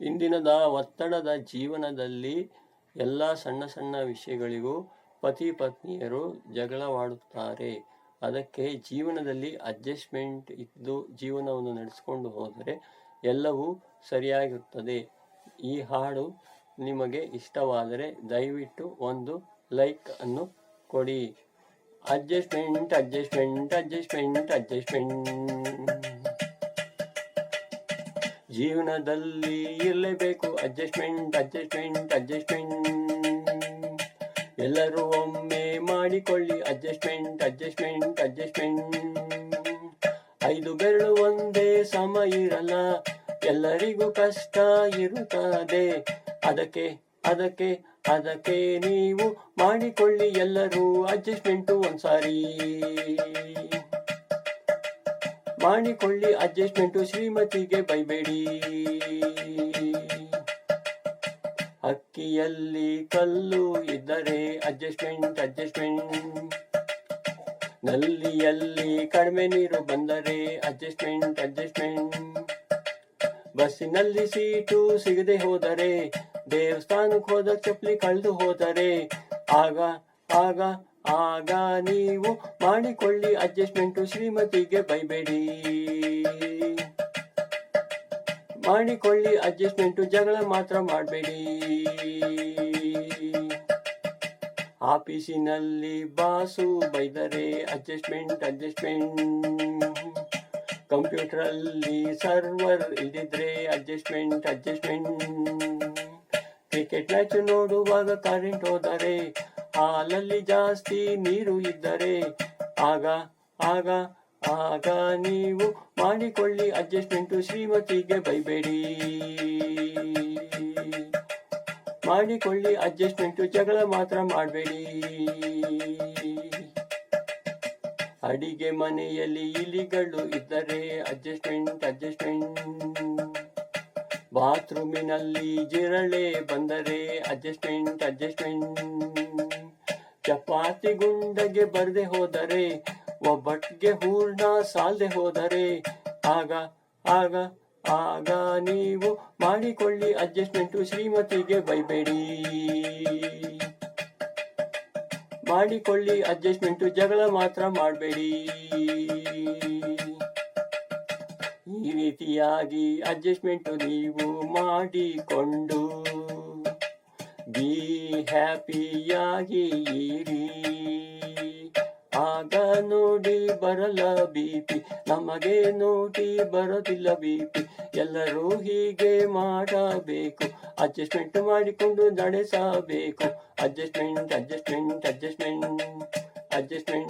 ಇಂದಿನದ ಒತ್ತಡದ ಜೀವನದಲ್ಲಿ ಎಲ್ಲ ಸಣ್ಣ ಸಣ್ಣ ವಿಷಯಗಳಿಗೂ ಪತಿ ಪತ್ನಿಯರು ಜಗಳವಾಡುತ್ತಾರೆ. ಅದಕ್ಕೆ ಜೀವನದಲ್ಲಿ ಅಡ್ಜಸ್ಟ್ಮೆಂಟ್ ಇದ್ದು ಜೀವನವನ್ನು ನಡೆಸಿಕೊಂಡು ಹೋದರೆ ಎಲ್ಲವೂ ಸರಿಯಾಗಿರುತ್ತದೆ. ಈ ಹಾಡು ನಿಮಗೆ ಇಷ್ಟವಾದರೆ ದಯವಿಟ್ಟು ಒಂದು ಲೈಕ್ ಅನ್ನು ಕೊಡಿ. ಅಡ್ಜಸ್ಟ್ಮೆಂಟ್ ಅಡ್ಜಸ್ಟ್ಮೆಂಟ್ ಅಡ್ಜಸ್ಟ್ಮೆಂಟ್ ಅಡ್ಜಸ್ಟ್ಮೆಂಟ್ ಜೀವನದಲ್ಲಿ ಇರಲೇಬೇಕು. ಅಡ್ಜಸ್ಟ್ಮೆಂಟ್ ಅಡ್ಜಸ್ಟ್ಮೆಂಟ್ ಅಡ್ಜಸ್ಟ್ಮೆಂಟ್ ಎಲ್ಲರೂ ಒಮ್ಮೆ ಮಾಡಿಕೊಳ್ಳಿ. ಅಡ್ಜಸ್ಟ್ಮೆಂಟ್ ಅಡ್ಜಸ್ಟ್ಮೆಂಟ್ ಅಡ್ಜಸ್ಟ್ಮೆಂಟ್ ಐದು ಬೆರಳು ಒಂದೇ ಸಮ ಇರಲ್ಲ. ಎಲ್ಲರಿಗೂ ಕಷ್ಟ ಇರುತ್ತದೆ. ಅದಕ್ಕೆ ಅದಕ್ಕೆ ಅದಕ್ಕೆ ನೀವು ಮಾಡಿಕೊಳ್ಳಿ. ಎಲ್ಲರೂ ಅಡ್ಜಸ್ಟ್ಮೆಂಟು ಒಂದ್ಸಾರಿ. ಮಾಡಿಕೊಳ್ಳಿ ಅಡ್ಜಸ್ಟ್ಮೆಂಟು ಶ್ರೀಮತಿಗೆ ಬೈಬೇಡಿ. ಅಕ್ಕಿಯಲ್ಲಿ ಕಲ್ಲು ಇದ್ದರೆ ಅಡ್ಜಸ್ಟ್ಮೆಂಟ್ ಅಡ್ಜಸ್ಟ್ಮೆಂಟ್ ನಲ್ಲಿಯಲ್ಲಿ ಕಡಿಮೆ ನೀರು ಬಂದರೆ ಅಡ್ಜಸ್ಟ್ಮೆಂಟ್ ಅಡ್ಜಸ್ಟ್ಮೆಂಟ್ ಬಸ್ಸಿನಲ್ಲಿ ಸೀಟು ಸಿಗದೆ ಹೋದರೆ, ದೇವಸ್ಥಾನಕ್ಕೆ ಹೋದ ಚಪ್ಪಲಿ ಕಳೆದು ಹೋದರೆ, ಆಗ ಆಗ ಆಗ ನೀವು ಮಾಡಿಕೊಳ್ಳಿ ಅಡ್ಜಸ್ಟ್ಮೆಂಟು ಶ್ರೀಮತಿಗೆ ಬೈಬೇಡಿ. ಮಾಡಿಕೊಳ್ಳಿ ಅಡ್ಜಸ್ಟ್ಮೆಂಟು ಜಗಳ ಮಾತ್ರ ಮಾಡಬೇಡಿ. ಆಫೀಸಿನಲ್ಲಿ ಬಾಸು ಬೈದರೆ ಅಡ್ಜಸ್ಟ್ಮೆಂಟ್ ಅಡ್ಜಸ್ಟ್ಮೆಂಟ್ ಕಂಪ್ಯೂಟರಲ್ಲಿ ಸರ್ವರ್ ಇಲ್ದಿದ್ರೆ ಅಡ್ಜಸ್ಟ್ಮೆಂಟ್ ಅಡ್ಜಸ್ಟ್ಮೆಂಟ್ ಕ್ರಿಕೆಟ್ ಮ್ಯಾಚ್ ನೋಡುವಾಗ ಕರೆಂಟ್ ಹೋದರೆ ಹಾಲಲ್ಲಿ ಜಾಸ್ತಿ ನೀರು ಇದ್ದರೆ ಆಗ ಆಗ ಆಗ ನೀವು ಮಾಡಿಕೊಳ್ಳಿ ಅಡ್ಜಸ್ಟ್ಮೆಂಟು ಶ್ರೀಮತಿಗೆ ಬೈಬೇಡಿ. ಮಾಡಿಕೊಳ್ಳಿ ಅಡ್ಜಸ್ಟ್ಮೆಂಟು ಜಗಳ ಮಾತ್ರ ಮಾಡಬೇಡಿ. ಅಡಿಗೆ ಮನೆಯಲ್ಲಿ ಇಲಿಗಳು ಇದ್ದರೆ ಅಡ್ಜಸ್ಟ್ಮೆಂಟ್ ಅಡ್ಜಸ್ಟ್ಮೆಂಟ್. ಬಾತ್ರೂಮಿನಲ್ಲಿ ಜಿರಳೆ ಬಂದರೆ ಅಡ್ಜಸ್ಟ್ಮೆಂಟ್ ಅಡ್ಜಸ್ಟ್ಮೆಂಟ್. ಚಪಾತಿ ಗುಂಡಗೆ ಬರದೆ ಹೋದರೆ ಒಬ್ಬಟ್ಟಿಗೆ ಹೂರ್ಣ ಸಾಲದೆ ಹೋದರೆ, ಆಗ ಆಗ ಆಗ ನೀವು ಮಾಡಿಕೊಳ್ಳಿ ಅಡ್ಜಸ್ಟ್ಮೆಂಟು ಶ್ರೀಮತಿಗೆ ಬೈಬೇಡಿ. ಮಾಡಿಕೊಳ್ಳಿ ಅಡ್ಜಸ್ಟ್ಮೆಂಟು ಜಗಳ ಮಾತ್ರ ಮಾಡಬೇಡಿ. ಈ ರೀತಿಯಾಗಿ ಅಡ್ಜಸ್ಟ್ಮೆಂಟು ನೀವು ಮಾಡಿಕೊಂಡು ಬಿ ಹ್ಯಾಪಿಯಾಗಿರಿ ಆಗ ನೋಡಿ ಬರಲ್ಲ ಬಿಪಿ ನಮಗೆ ನೋಡಿ ಬರೋದಿಲ್ಲ ಬಿಪಿ ಎಲ್ಲರೂ ಹೀಗೆ ಮಾಡಬೇಕು ಅಡ್ಜಸ್ಟ್ಮೆಂಟ್ ಮಾಡಿಕೊಂಡು ನಡೆಸಬೇಕು. Adjustment adjustment adjustment adjustment